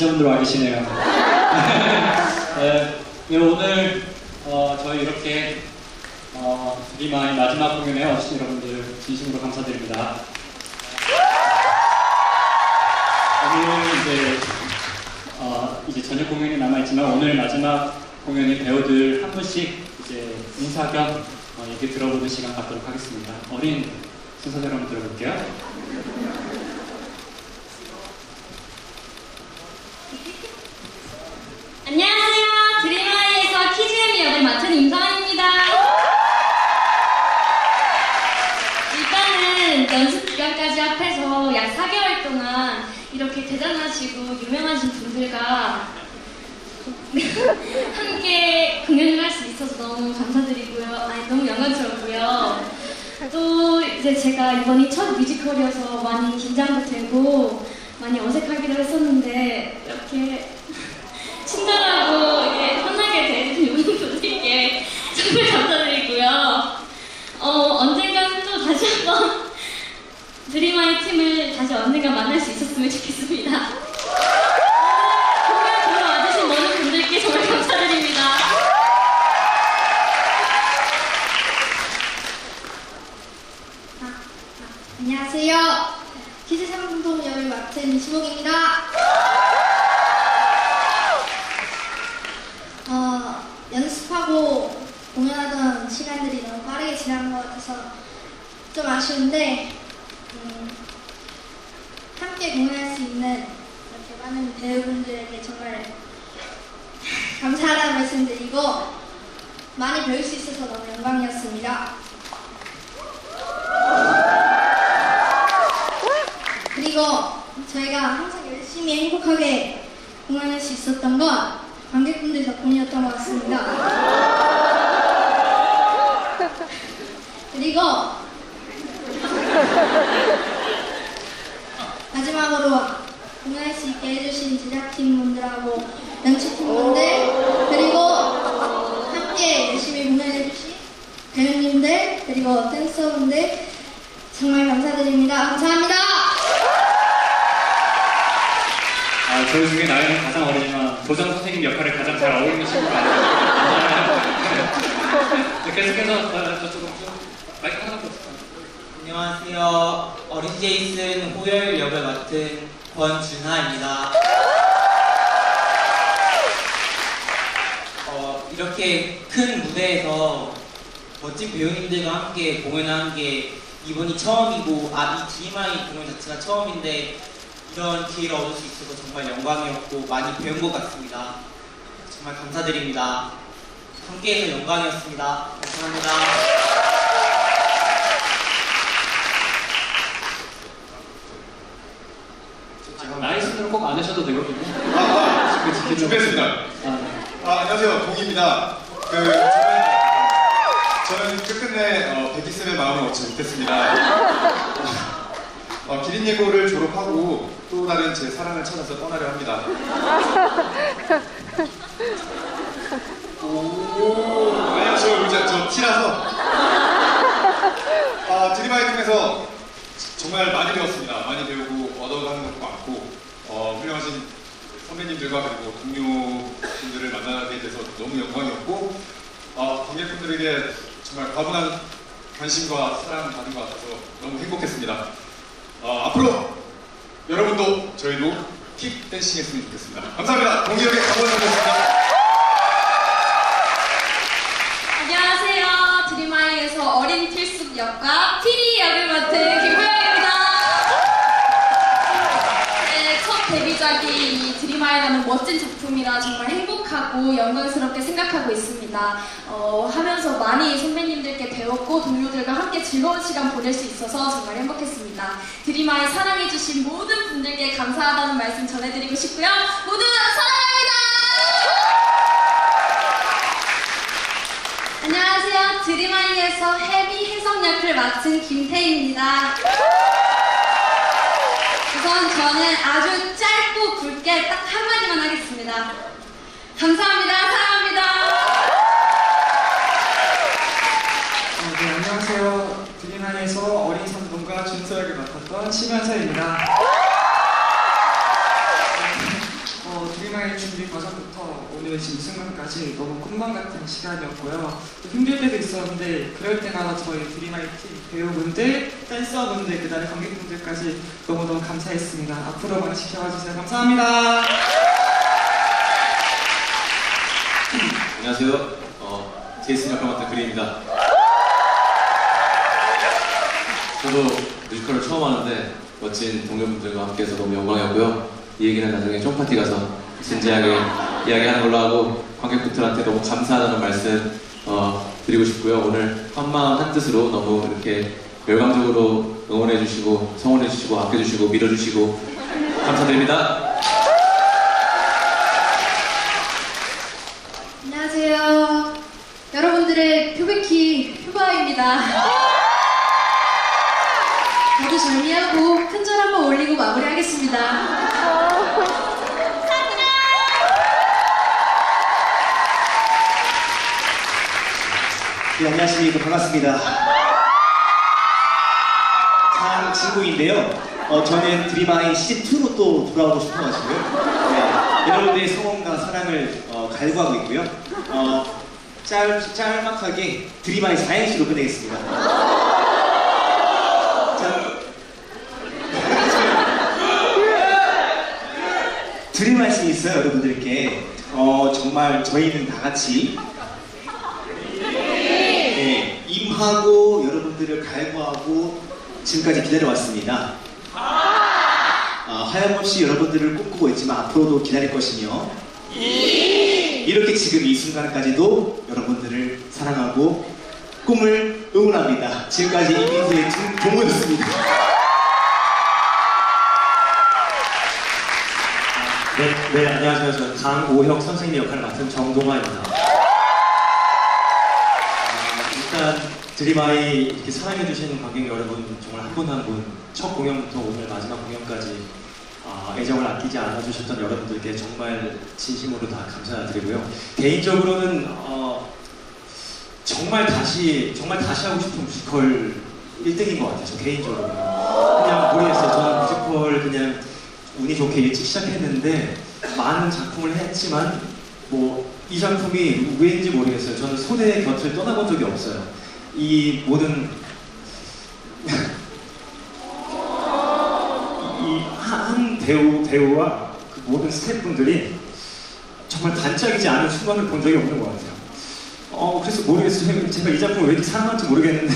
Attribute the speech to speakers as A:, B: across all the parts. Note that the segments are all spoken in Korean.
A: 지저분들 와 계시네요. 네, 네, 오늘 어, 저희 이렇게 어, 리마의 마지막 공연에 와주신 여러분들 진심으로 감사드립니다. 오늘 이제 어, 이제 저녁 공연이 남아있지만 오늘 마지막 공연인 배우들 한 분씩 이제 인사 겸 어, 얘기 들어보는 시간 갖도록 하겠습니다. 어린 순서대로 한번 들어볼게요.
B: 드림아이에서 키즈엠 역을 맡은 임성환입니다. 일단은 연습 기간까지 합해서 약 4개월 동안 이렇게 대단하시고 유명하신 분들과 함께 공연을 할 수 있어서 너무 감사드리고요. 아니, 너무 영광스럽고요. 또 이제 제가 이번이 첫 뮤지컬이어서 많이 긴장도 되고 많이 어색하기도 했었는데 이렇게 친절하고 이렇게 편하게 대해주신 분들께 정말 감사드리고요. 어, 언젠간 또 다시 한번 드림아이 팀을 다시 언젠가 만날 수 있었으면 좋겠습니다. 공연 보러 와주신 모든 분들께 정말 감사드립니다.
C: 아, 아, 안녕하세요. 기세 상동 역을 맡은 이수목입니다. 어, 연습하고 공연하던 시간들이 너무 빠르게 지나간 것 같아서 좀 아쉬운데 음, 함께 공연할 수 있는 이렇게 많은 배우분들에게 정말 감사하다는 말씀드리고 많이 배울 수 있어서 너무 영광이었습니다. 그리고 저희가 항상 열심히 행복하게 공연할 수 있었던 건 관객분들 덕분이었던 것 같습니다. 그리고 마지막으로 공연할 수 있게 해주신 제작팀 분들하고 연출팀 분들 그리고 함께 열심히 공연해주신 배우님들 그리고 댄서분들 정말 감사드립니다. 감사합니다.
A: 아, 저희 중에 나이는 가장 어리지만 도장 선생님 역할을 가장 잘 어울리는 친구가 아니에요. 네, 계속해서 어, 저쪽으로 좀 마이크 하나 더 주세요.
D: 안녕하세요. 어린 제이슨 호열 역을 맡은 권준하입니다. 어, 이렇게 큰 무대에서 멋진 배우님들과 함께 공연한 게 이번이 처음이고 아, 이 DMI 공연 자체가 처음인데 이런 기회를 얻을 수 있어서 정말 영광이었고 많이 배운 것 같습니다. 정말 감사드립니다. 함께해서 영광이었습니다. 감사합니다.
A: 나이 순으로 꼭 안 하셔도 되거든요.
E: 아,
A: 그 지켜줘.
E: 준비했습니다.
A: 아, 네.
E: 아, 안녕하세요. 동희입니다. 그, 저는, 저는 끝끝내 어, 백기쌤의 마음을 얻지 못했습니다. 어, 기린 예고를 졸업하고 또 다른 제 사랑을 찾아서 떠나려 합니다. 오, 아니요, 저, 이제 저 티라서. 아, 드리마이 팀에서 정말 많이 배웠습니다. 많이 배우고 얻어가는 것도 많고, 어, 훌륭하신 선배님들과 그리고 동료분들을 만나게 돼서 너무 영광이었고, 어, 관객분들에게 정말 과분한 관심과 사랑 받은 것 같아서 너무 행복했습니다. 어, 앞으로 여러분도 저희도 킥 댄싱 했으면 좋겠습니다. 감사합니다. 동기역의 강원장이었습니다.
B: 안녕하세요. 드림아이에서 어린 필숙 역과 피리 역을 맡은 김보영입니다. 네, 첫 데뷔작이 이 드림아이라는 멋진 작품이라 정말 행복 하고 영광스럽게 생각하고 있습니다. 어, 하면서 많이 선배님들께 배웠고 동료들과 함께 즐거운 시간 보낼 수 있어서 정말 행복했습니다. 드림아이 사랑해주신 모든 분들께 감사하다는 말씀 전해드리고 싶고요. 모두 사랑합니다! 안녕하세요. 드림아이에서 헤비 혜성 역을 맡은 김태희입니다. 우선 저는 아주 짧고 굵게 딱 한마디만 하겠습니다. 감사합니다. 사랑합니다.
F: 어, 네, 안녕하세요. 드림한에서 어린 성분과 준서 역을 맡았던 심현서입니다. 어, 오는 이 순간까지 너무 꿈만 같은 시간이었고요. 또 힘들 때도 있었는데 그럴 때마다 저희 드림아이 팀 배우분들, 댄서분들, 그다음에 관객분들까지 너무너무 감사했습니다. 앞으로 많이 지켜봐 주세요. 감사합니다.
G: 안녕하세요. 어, 제이슨 역할 맡은 그린입니다. 저도 뮤지컬을 처음 하는데 멋진 동료분들과 함께해서 너무 영광이었고요. 이 얘기는 나중에 쫑파티 가서 진지하게 이야기하는 걸로 하고 관객분들한테 너무 감사하다는 말씀 어, 드리고 싶고요. 오늘 한마음 한뜻으로 너무 이렇게 열광적으로 응원해주시고 성원해주시고 아껴주시고 밀어주시고 감사드립니다.
C: 안녕하세요. 여러분들의 표백키 휴바입니다. 모두 정리하고 큰 절 한번 올리고 마무리하겠습니다.
H: 네, 안녕하십니까. 반갑습니다. 참 친구인데요. 어, 저는 드림아이 시즌2로 또 돌아오고 싶어가지고요. 네, 여러분들의 성원과 사랑을 어, 갈구하고 있고요. 어, 짤, 짤막하게 드림아이 4행시로 끝내겠습니다. 자, 드릴 말씀이 있어요, 여러분들께. 어, 정말 저희는 다 같이 네, 임하고 여러분들을 갈구하고 지금까지 기다려왔습니다. 아, 하염없이 여러분들을 꿈꾸고 있지만 앞으로도 기다릴 것이며 이렇게 지금 이 순간까지도 여러분들을 사랑하고 꿈을 응원합니다. 지금까지 이민수의 동문이었습니다.
I: 네, 네, 안녕하세요. 저는 강오혁 선생님 역할을 맡은 정동아입니다. 아, 일단 드림아이 이렇게 사랑해주시는 관객 여러분 정말 한 분 한 분 첫 공연부터 오늘 마지막 공연까지 아, 애정을 아끼지 않아 주셨던 여러분들께 정말 진심으로 다 감사드리고요. 개인적으로는 어, 정말 다시 정말 다시 하고 싶은 뮤지컬 1등인 것 같아요. 저 개인적으로 그냥 모르겠어요. 저는 뮤지컬 그냥 운이 좋게 일찍 시작했는데 많은 작품을 했지만 뭐 이 작품이 왜인지 모르겠어요. 저는 소대 곁을 떠나본 적이 없어요. 이 모든 이 한 배우 배우와 그 모든 스태프분들이 정말 반짝이지 않은 순간을 본 적이 없는 것 같아요. 어 그래서 모르겠어요. 제가 이 작품을 왜 이렇게 사랑하는지 모르겠는데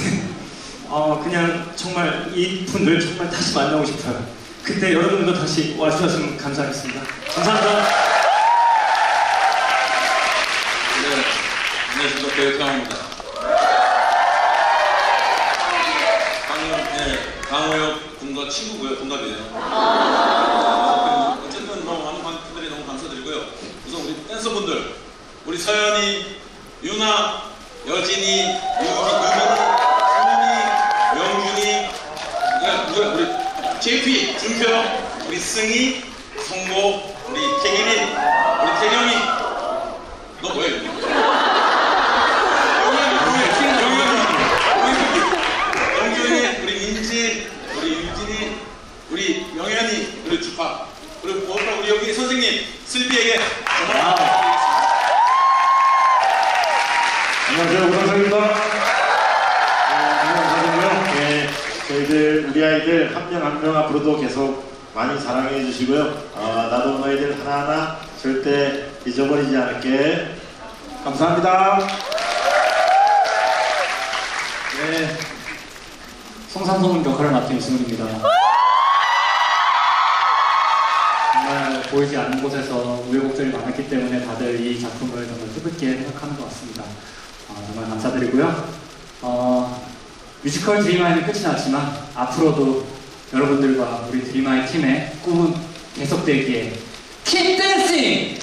I: 어 그냥 정말 이 분들 정말 다시 만나고 싶어요. 그때 여러분들도 다시 와주셨으면 감사하겠습니다. 감사합니다.
G: 네, 안녕하십니까 배우창입니다. 강호, 네, 강호혁 군과 친구고요, 동갑이에요. 어쨌든 너무 많은 분들이 너무 감사드리고요. 우선 우리 댄서분들, 우리 서연이, 유나, 여진이, 유미, 유민이, 수민이, 명준이, 야, 누구야, 우리 JP, 준표, 우리 승희, 성보, 우리 태길이, 우리 태경이, 너 뭐야 이거? 영준이, 우리 민지, 우리 유진이, 우리 영현이, 우리 주파, 그리고 무엇보다 우리 여기 선생님 슬비에게 정말 감사드리겠습니다.
J: 안녕하세요. 오상상입니다. 안녕하세요. 네, 저희들 우리 아이들 한 명 한명 앞으로도 계속 많이 사랑해 주시고요. 아, 나도 너희들 하나하나 절대 잊어버리지 않을게. 감사합니다.
A: 네, 송삼성은 역할을 맡은 이승훈입니다. 정말 보이지 않는 곳에서 우여곡절이 많았기 때문에 다들 이 작품을 정말 뜻깊게 생각하는 것 같습니다. 어, 정말 감사드리고요. 어, 뮤지컬 드림아이는 끝이 났지만 앞으로도 여러분들과 우리 드림아이 팀의 꿈은 계속되기에 킹 댄싱!